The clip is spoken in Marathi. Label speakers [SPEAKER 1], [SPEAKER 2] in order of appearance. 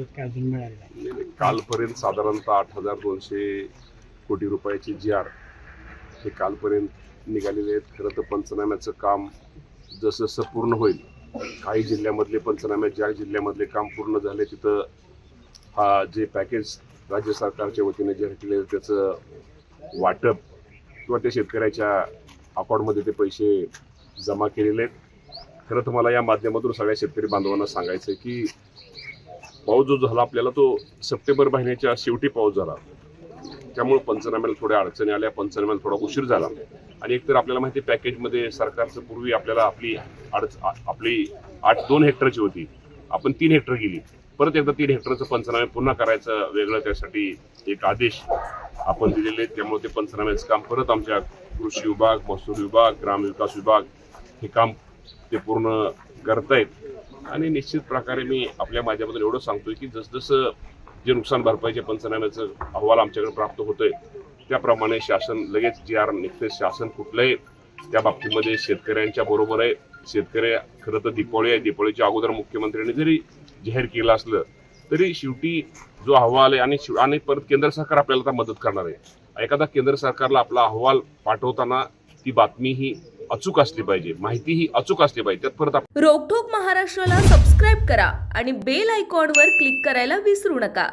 [SPEAKER 1] मदत काय अजून मिळाली नाही.
[SPEAKER 2] कालपर्यंत साधारणतः आठ हजार दोनशे कोटी रुपयाची जी आर हे कालपर्यंत निघालेले आहेत. खरं तर पंचनाम्याचं काम जसं जसं पूर्ण होईल काही जिल्ह्यामधले पंचनामे ज्या जिल्ह्यामधले काम पूर्ण झाले तिथं हा जे पॅकेज राज्य सरकारच्या वतीने जाहीर केले त्याचं वाटप किंवा त्या शेतकऱ्याच्या अकाउंटमध्ये ते पैसे जमा केलेले आहेत. खरं तर मला या माध्यमातून सगळ्या शेतकरी बांधवांना सांगायचं आहे की पाऊस जो झाला आपल्याला तो सप्टेंबर महिन्याच्या शेवटी पाऊस झाला. त्यामुळे पंचनाम्याला थोड्या अडचणी आल्या पंचनाम्याला थोडा उशीर झाला. आणि एकतर आपल्याला माहिती पॅकेजमध्ये सरकारचं पूर्वी आपल्याला आपली अडच आपली आठ दोन हेक्टरची होती. आपण तीन हेक्टर गेली. परत एकदा तीन हेक्टरचं पंचनामे पुन्हा करायचं वेगळं त्यासाठी एक आदेश आपण दिलेले आहेत. त्यामुळे ते पंचनाम्याचं काम परत आमच्या कृषी विभाग महसूल विभाग ग्रामविकास विभाग हे काम ते पूर्ण करतायत. आणि निश्चित प्रकारे मी आपल्या माझ्याबद्दल एवढं सांगतोय की जसजसं जे नुकसान भरपाईचे पंचनाम्याचं अहवाल आमच्याकडे प्राप्त होतोय त्याप्रमाणे शासन लगेच जी आर निघते शासन कुठलंही त्या बाबतीमध्ये शेतकऱ्यांच्या बरोबर आहे. शेतकरी खरं तर दिपावळी आहे. दिपोळीच्या अगोदर मुख्यमंत्र्यांनी जरी जाहीर केलं असलं तरी शेवटी जो अहवाल आहे आणि शिव- आणि परत केंद्र सरकार आपल्याला आता मदत करणार आहे. एखादा केंद्र सरकारला आपला अहवाल पाठवताना ती बातमी ही अचूक असली पाहिजे. माहिती ही अचूक असली पाहिजे. त्यात परत
[SPEAKER 3] रोकठोक महाराष्ट्राला सबस्क्राईब करा आणि बेल आयकॉनवर क्लिक करायला विसरू नका.